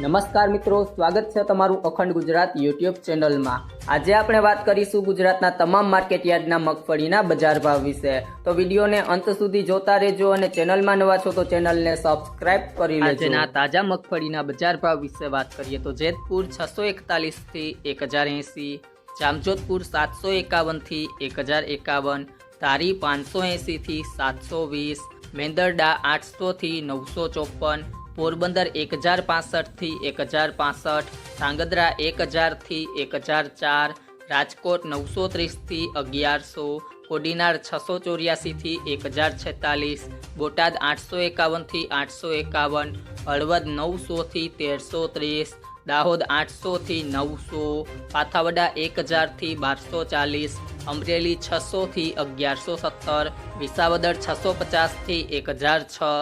નમસ્કાર મિત્રો, સ્વાગત છે તમારું અખંડ ગુજરાત યુટ્યુબ ચેનલમાં. આજે આપણે વાત કરીશું ગુજરાતના તમામ માર્કેટ યાર્ડના મગફળીના બજાર ભાવ વિશે. તો વિડીયોને અંત સુધી જોતા રહેજો અને ચેનલમાં નવા છો તો ચેનલને સબસ્ક્રાઇબ કરી લેજો. આજના તાજા મગફળીના બજાર ભાવ વિશે વાત કરીએ તો જેતપુર છસો એકતાલીસથી એક હજાર એંસી જામજોધપુર સાતસો એકાવનથી એક હજાર એકાવન, ધારી પાંચસો એંસીથી સાતસો વીસ, મેંદરડા આઠસોથી નવસો ચોપન પોરબંદર એક હજાર પાસઠથી એક હજાર પાસઠ ધ્રાંગધ્રા એક હજારથી એક હજાર ચાર, રાજકોટ નવસો ત્રીસથી અગિયારસો, કોડીનાર છસો ચોર્યાસીથી એક હજાર છેતાલીસ, બોટાદ આઠસો એકાવનથી આઠસો એકાવન, હળવદ નવસોથી તેરસો ત્રીસ, દાહોદ આઠસોથી નવસો, પાથાવડા એક હજારથી બારસો ચાલીસ, અમરેલી છસોથી અગિયારસો સત્તર, વિસાવદર છસો પચાસથી એક હજાર છ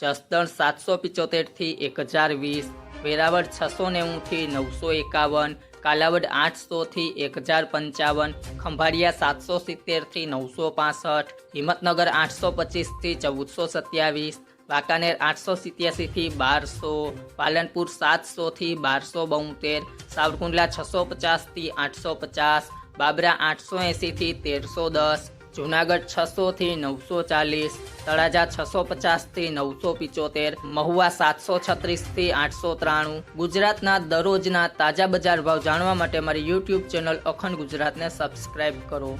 જસદણ સાતસો પિચોતેરથી એક હજાર વીસ, વેરાવળ છસો નેવુંથી નવસો એકાવન, કાલાવડ આઠસોથી એક હજાર પંચાવન, ખંભાળિયા સાતસો સિત્તેરથી નવસો પાસઠ, હિંમતનગર આઠસો પચીસથી ચૌદસો સત્યાવીસ, વાંકાનેર આઠસો સિત્યાસીથી બારસો, પાલનપુર સાતસોથી બારસો બોતેર, સાવરકુંડલા છસો પચાસથી આઠસો પચાસ, બાબરા આઠસો એંસીથી તેરસો દસ જુનાગઢ છસોથી નવસો ચાલીસ, તળાજા છસો પચાસથી નવસો પિચોતેર, મહુવા સાતસો છત્રીસથી આઠસો ત્રાણું, ગુજરાતના દરરોજના તાજા બજાર ભાવ જાણવા માટે મારી યુટ્યુબ ચેનલ અખંડ ગુજરાતને સબસ્ક્રાઇબ કરો.